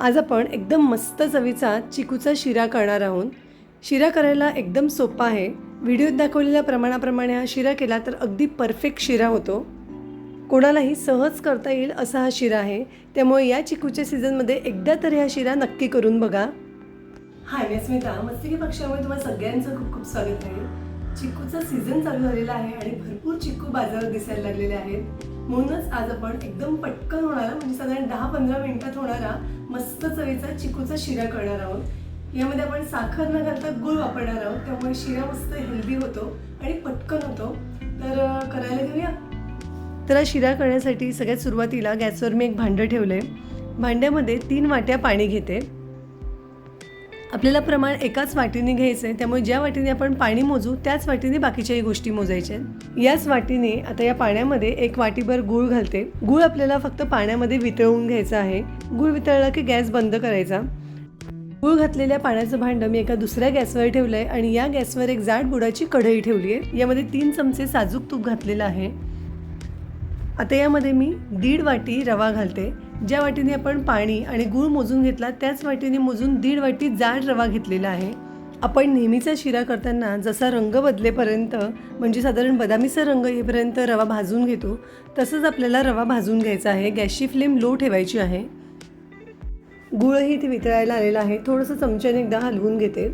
आज आपण एकदम मस्त चवीचा चिकूचा शिरा करणार आहोत. शिरा करायला एकदम सोपा आहे. व्हिडिओत दाखवलेल्या प्रमाणाप्रमाणे हा शिरा केला तर अगदी परफेक्ट शिरा होतो. कोणालाही सहज करता येईल असा हा शिरा आहे. त्यामुळे या चिकूच्या सीझनमध्ये एकदा तरी हा शिरा नक्की करून बघा. हाय मी स्मिता मस्तिकी पक्षामुळे तुम्हाला सगळ्यांचं खूप खूप स्वागत आहे. चिकूचा सीझन चालू झालेला आहे आणि भरपूर चिकू बाजारात दिसायला लागलेले आहेत. म्हणूनच आज आपण एकदम पटकन होणारा म्हणजे साधारण दहा पंधरा मिनिटात होणारा मस्त चवीचा चिकूचा शिरा करणार आहोत. यामध्ये आपण साखर न घालता गुळ वापरणार आहोत. त्यामुळे शिरा मस्त हेल्दी होतो आणि पटकन होतो. तर करायला घेऊया? तर हा शिरा करण्यासाठी सगळ्यात सुरुवातीला गॅसवर मी एक भांडं ठेवलं आहे भांड्यामध्ये तीन वाट्या पाणी घेते. आपल्याला प्रमाण एकाच वाटीने घ्यायचं आहे त्यामुळे ज्या वाटीने आपण पाणी मोजू त्याच वाटीने बाकीच्याही गोष्टी मोजायच्या याच वाटीने आता या पाण्यामध्ये एक वाटीभर गूळ घालते. गूळ आपल्याला फक्त पाण्यामध्ये वितळवून घ्यायचा आहे. गूळ वितळला की गॅस बंद करायचा. गूळ घातलेल्या पाण्याचं भांडं मी एका दुसऱ्या गॅसवर ठेवलं आहे आणि या गॅसवर एक जाड बुडाची कढई ठेवली आहे यामध्ये तीन चमचे साजूक तूप घातलेलं आहे. आता यामध्ये मी दीड वाटी रवा घालते. ज्या वाटीने आपण पाणी आणि गूळ मोजून घेतला त्याच वाटीने मोजून दीड वाटी जाड रवा घेतलेला आहे. आपण नेहमीचा शिरा करताना जसा रंग बदलेपर्यंत म्हणजे साधारण बदामीचा रंग येईपर्यंत रवा भाजून घेतो तसंच आपल्याला रवा भाजून घ्यायचा आहे. गॅसची फ्लेम लो ठेवायची आहे. गूळही इथे वितळायला आलेला आहे. थोडंसं चमच्याने एकदा हलवून घेते.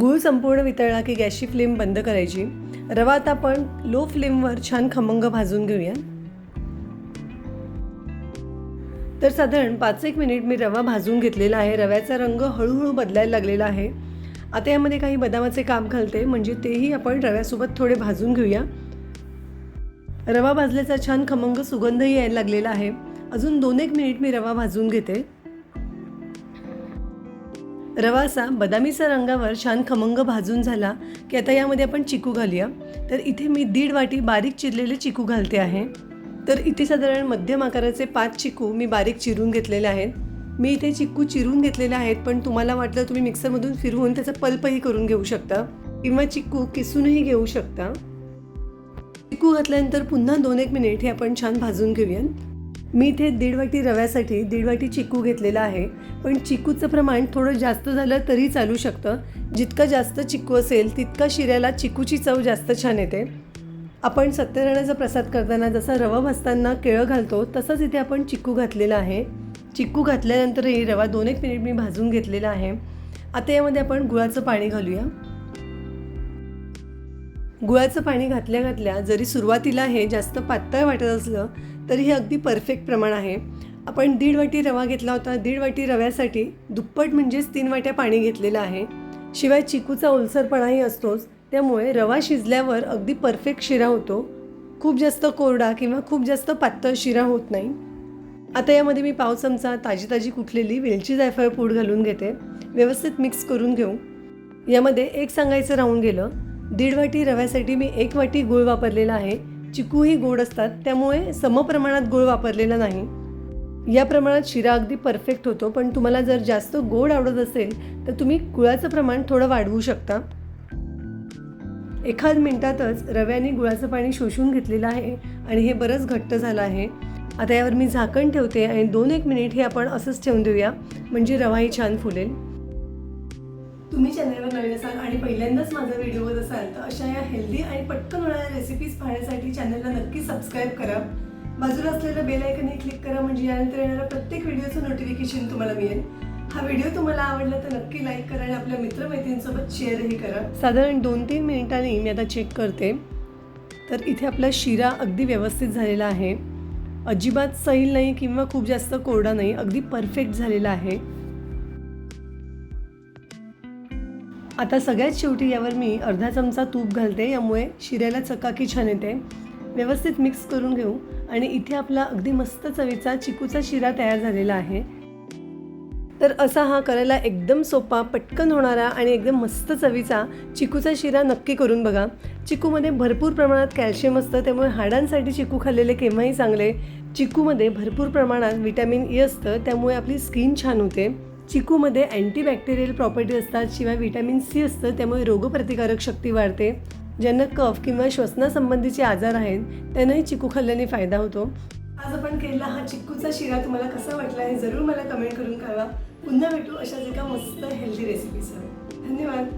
गूळ संपूर्ण वितळला की गॅसची फ्लेम बंद करायची. रवा आता आपण लो फ्लेमवर छान खमंग भाजून घेऊया. तर साधारण पाच एक मिनिट मी रवा भाजून घेतलेला आहे. रव्याचा रंग हळूहळू बदलायला लागलेला आहे. आता यामध्ये काही बदामाचे काम घालते म्हणजे तेही आपण रव्यासोबत थोडे भाजून घेऊया. रवा भाजल्याचा छान खमंग सुगंधही यायला लागलेला आहे. अजून दोन एक मिनिट मी रवा भाजून घेते. रवा असा बदामीचा रंगावर छान खमंग भाजून झाला की आता यामध्ये आपण चिकू घालूया. तर इथे मी दीड वाटी बारीक चिरलेले चिकू घालते आहे. तर इथे साधारण मध्यम आकाराचे पाच चिकू मी बारीक चिरून घेतलेले आहेत. मी इथे चिकू चिरून घेतलेले आहेत पण तुम्हाला वाटलं तुम्ही मिक्सरमधून फिरवून त्याचा पल्पही करून घेऊ शकता किंवा चिकू किसूनही घेऊ शकता. चिकू घातल्यानंतर पुन्हा दोन एक मिनिट हे आपण छान भाजून घेऊया मी इथे दीड वाटी रव्यासाठी दीड वाटी चिकू घेतलेला आहे पण चिकूचं प्रमाण थोडं जास्त झालं तरी चालू शकतं. जितका जास्त चिकू असेल तितका शिऱ्याला चिकूची चव जास्त छान येते. आपण सत्यनारायणाचा प्रसाद करताना जसा रवा भाजताना केळं घालतो तसंच इथे आपण चिक्कू घातलेला आहे. चिक्कू घातल्यानंतरही रवा दोन एक मिनिट मी भाजून घेतलेला आहे. आता यामध्ये आपण गुळाचं पाणी घालूया. गुळाचं पाणी घातल्या घातल्या जरी सुरुवातीला हे जास्त पातळ वाटत असलं तरी हे अगदी परफेक्ट प्रमाण आहे. आपण दीड वाटी रवा घेतला होता. दीड वाटी रव्यासाठी दुप्पट म्हणजेच तीन वाट्या पाणी घेतलेलं आहे. शिवाय चिकूचा ओलसरपणाही असतोच. त्यामुळे रवा शिजल्यावर अगदी परफेक्ट शिरा होतो. खूप जास्त कोरडा किंवा खूप जास्त पातळ शिरा होत नाही. आता यामध्ये मी पाव चमचा ताजी ताजी कुठलेली वेलची जायफळ पूड घालून घेते. व्यवस्थित मिक्स करून घेऊ. यामध्ये एक सांगायचं राहून गेलं. दीड वाटी रव्यासाठी मी एक वाटी गूळ वापरलेला आहे. चिकूही गोड असतात त्यामुळे समप्रमाणात गूळ वापरलेला नाही. या प्रमाणात शिरा अगदी परफेक्ट होतो पण तुम्हाला जर जास्त गोड आवडत असेल तर तुम्ही गुळाचं प्रमाण थोडं वाढवू शकता. एखाद मिनिटातच रव्याने गुळाचं पाणी शोषून घेतलेलं आहे आणि हे बरंच घट्ट झालं आहे. आता यावर मी झाकण ठेवते आणि दोन एक मिनिट हे आपण असंच ठेवून देऊया. म्हणजे रवाही छान फुलेल. तुम्ही चॅनलवर नवीन असाल आणि पहिल्यांदाच माझा व्हिडिओ बघत असाल तर अशा या हेल्दी आणि पटकन होणाऱ्या रेसिपीज पाहण्यासाठी चॅनलला नक्की सबस्क्राईब करा. बाजूला असलेलं बेल आयकनही क्लिक करा म्हणजे यानंतर येणाऱ्या प्रत्येक व्हिडिओचं नोटिफिकेशन तुम्हाला मिळेल. हा व्हिडिओ तुम्हाला आवडला तर नक्की लाईक करा आणि आपल्या मित्रमैत्रिणींसोबत शेअरही करा. साधारण दोन तीन मिनिटांनी मी आता चेक करते. तर इथे आपला शिरा अगदी व्यवस्थित झालेला आहे. अजिबात सैल नाही किंवा खूप जास्त कोरडा नाही अगदी परफेक्ट झालेला आहे. आता सगळ्यात शेवटी यावर मी अर्धा चमचा तूप घालते यामुळे शिऱ्याला चकाकी छान येते. व्यवस्थित मिक्स करून घेऊ. आणि इथे आपला अगदी मस्त चवीचा चिकूचा शिरा तयार झालेला आहे. तर असा हा करायला एकदम सोपा पटकन होणारा आणि एकदम मस्त चवीचा चिकूचा शिरा नक्की करून बघा. चिकूमध्ये भरपूर प्रमाणात कॅल्शियम असतं त्यामुळे हाडांसाठी चिकू खाल्लेले केव्हाही चांगले. चिकूमध्ये भरपूर प्रमाणात विटॅमिन ई e असतं त्यामुळे आपली स्किन छान होते. चिकूमध्ये अँटीबॅक्टेरियल प्रॉपर्टी असतात शिवाय विटॅमिन सी असतं त्यामुळे रोगप्रतिकारक शक्ती वाढते. ज्यांना कफ किंवा श्वसनासंबंधीचे आजार आहेत त्यांनाही चिकू खाल्ल्याने फायदा होतो. आज आपण केलेला हा चिक्कूचा शिरा तुम्हाला कसा वाटला हे जरूर मला कमेंट करून कळवा. पुन्हा भेटू अशाच एका मस्त हेल्दी रेसिपीसह धन्यवाद.